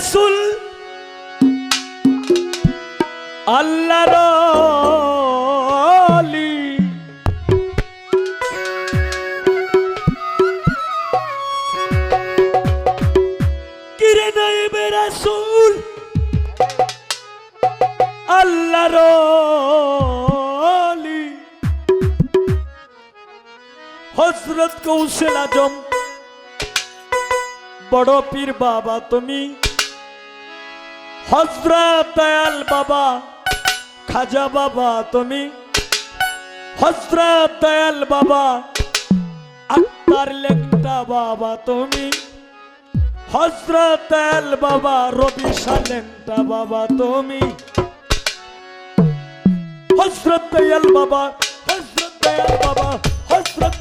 রাসুল। আল্লাহর রাসুল? আল্লাহর হজরত কৌশল আজম বড় পীর বাবা তুমি। হজরত দয়াল বাবা, খাজা বাবা তুমি। হজরত দয়াল বাবা, আত্মার লেখটা বাবা তুমি। হজরত দয়াল বাবা, রবি সালেনটা বাবা তুমি। হজরত দয়াল বাবা হজরত দয়াল বাবা হজরত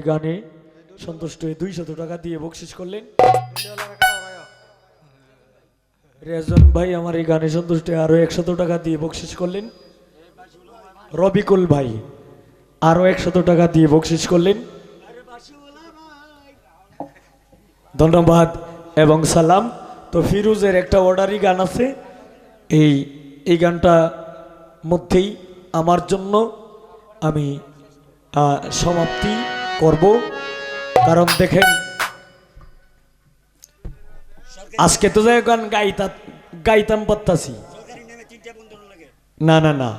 এই গানে সন্তুষ্ট হয়ে দুইশত টাকা দিয়ে বকশিস করলেন। রেজন ভাই আমার এই গানে সন্তুষ্ট আরও একশত টাকা দিয়ে বকশিস করলেন। রবিকুল ভাই আরও একশত টাকা দিয়ে বকশিস করলেন। ধন্যবাদ এবং সালাম। তো ফিরুজের একটা অর্ডারই গান আছে। এই এই গানটা মধ্যেই আমার জন্য আমি সমাপ্তি। করব। কারণ দেখেন আজকে তো যাই গান গাইতা গাইতাম পারতাছি। না না না।